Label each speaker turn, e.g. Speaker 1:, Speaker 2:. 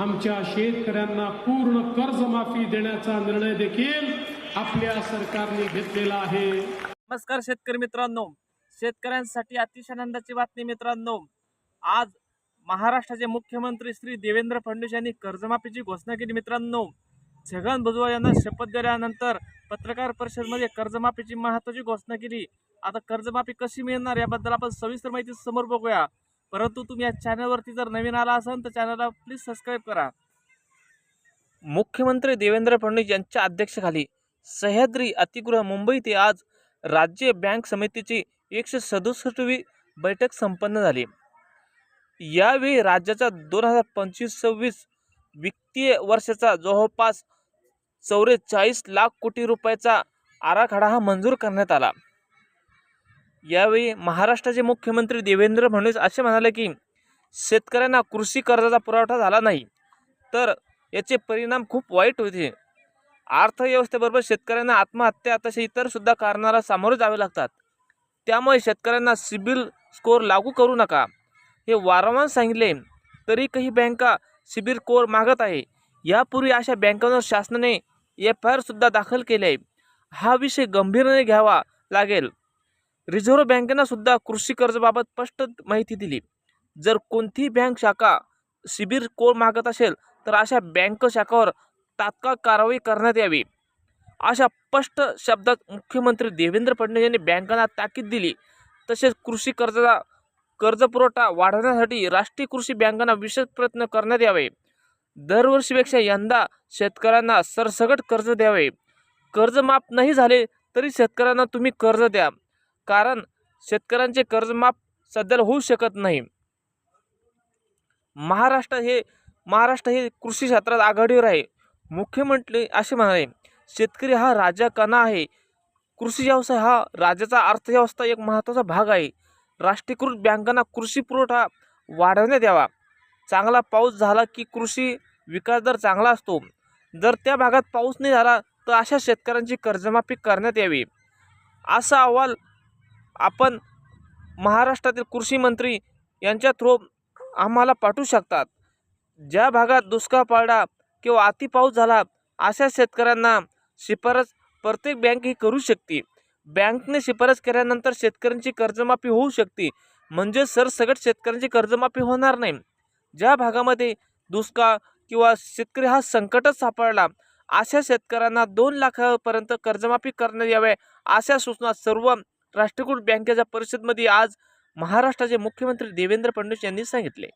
Speaker 1: आमच्या शेतकऱ्यांना पूर्ण कर्जमाफी देण्याचा निर्णय देखील आपल्या सरकारने घेतलेला आहे.
Speaker 2: नमस्कार शेतकरी मित्रांनो. शेतकऱ्यांसाठी अतिशय आनंदाची बातमी मित्रांनो. आज महाराष्ट्राचे मुख्यमंत्री श्री देवेंद्र फडणवीस यांनी कर्जमाफीची घोषणा केली मित्रांनो. छगन भुजबळ यांना शपथ दिल्यानंतर पत्रकार परिषदेमध्ये कर्जमाफीची महत्त्वाची घोषणा केली. आता कर्जमाफी कशी मिळणार याबद्दल आपण सविस्तर माहिती समोर बघूया. परंतु तुम्ही या चॅनलवरती जर नवीन आला असाल तर चॅनलला प्लीज सबस्क्राईब करा. मुख्यमंत्री देवेंद्र फडणवीस यांच्या अध्यक्षतेखाली सह्याद्री अतिगृह मुंबई ते आज राज्य बँक समितीची एकशे सदुसष्टवी बैठक संपन्न झाली. यावेळी राज्याचा दोन हजार पंचवीस सव्वीस वित्तीय वर्षाचा जवळपास चौवेचाळीस लाख कोटी रुपयाचा आराखडा हा मंजूर करण्यात आला. यावेळी महाराष्ट्राचे मुख्यमंत्री देवेंद्र फडणवीस असे म्हणाले की शेतकऱ्यांना कृषी कर्जाचा पुरवठा झाला नाही तर याचे परिणाम खूप वाईट होते. अर्थव्यवस्थेबरोबर शेतकऱ्यांना आत्महत्या तसे इतरसुद्धा कारणाला सामोरे जावे लागतात. त्यामुळे शेतकऱ्यांना सिबिल स्कोअर लागू करू नका. हे वारंवार सांगितले तरी काही बँका सिबिल स्कोअर मागत आहे. यापूर्वी अशा बँकांवर शासनाने एफ आय आरसुद्धा दाखल केले. आहे हा विषय गंभीरने घ्यावा लागेल. रिझर्व्ह बँकेनं सुद्धा कृषी कर्जाबाबत स्पष्ट माहिती दिली. जर कोणतीही बँक शाखा शिबिर स्कोअर मागत असेल तर अशा बँक शाखावर तात्काळ कारवाई करण्यात यावी. अशा स्पष्ट शब्दात मुख्यमंत्री देवेंद्र फडणवीस यांनी बँकांना ताकीद दिली. तसेच कृषी कर्जाचा कर्जपुरवठा वाढवण्यासाठी राष्ट्रीय कृषी बँकांना विशेष प्रयत्न करण्यात यावे. दरवर्षीपेक्षा यंदा शेतकऱ्यांना सरसकट कर्ज द्यावे. कर्ज माफ नाही झाले तरी शेतकऱ्यांना तुम्ही कर्ज द्या. कारण शेतकऱ्यांचे कर्जमाफ सध्याला होऊ शकत नाही. महाराष्ट्र हे महाराष्ट्र हे कृषी क्षेत्रात आघाडीवर आहे. मुख्यमंत्री असे म्हणाले शेतकरी हा राजा कणा आहे? कृषी व्यवसाय हा राज्याचा अर्थव्यवस्था एक महत्त्वाचा भाग आहे. राष्ट्रीयकृत बँकांना कृषी पुरवठा वाढवण्यात यावा. चांगला पाऊस झाला की कृषी विकास दर चांगला असतो. जर त्या भागात पाऊस नाही झाला तर अशा शेतकऱ्यांची कर्जमाफी करण्यात यावी. असा अहवाल आपण महाराष्ट्रातील कृषी मंत्री यांच्या थ्रू आम्हाला पाठवू शकतात. ज्या भागात दुष्काळ पडला किंवा अति पाऊस झाला अशा शेतकऱ्यांना शिफारस प्रत्येक बँक ही करू शकते. बँकने शिफारस केल्यानंतर शेतकऱ्यांची कर्जमाफी होऊ शकते. म्हणजे सरसगट शेतकऱ्यांची कर्जमाफी होणार नाही. ज्या भागामध्ये दुष्काळ किंवा शेतकरी हा संकटच सापडला अशा शेतकऱ्यांना दोन लाखापर्यंत कर्जमाफी करण्यात यावे अशा सूचना सर्व राष्ट्रीयकृत बँकेच्या परिषदेमध्ये आज महाराष्ट्राचे मुख्यमंत्री देवेंद्र फडणवीस यांनी सांगितले.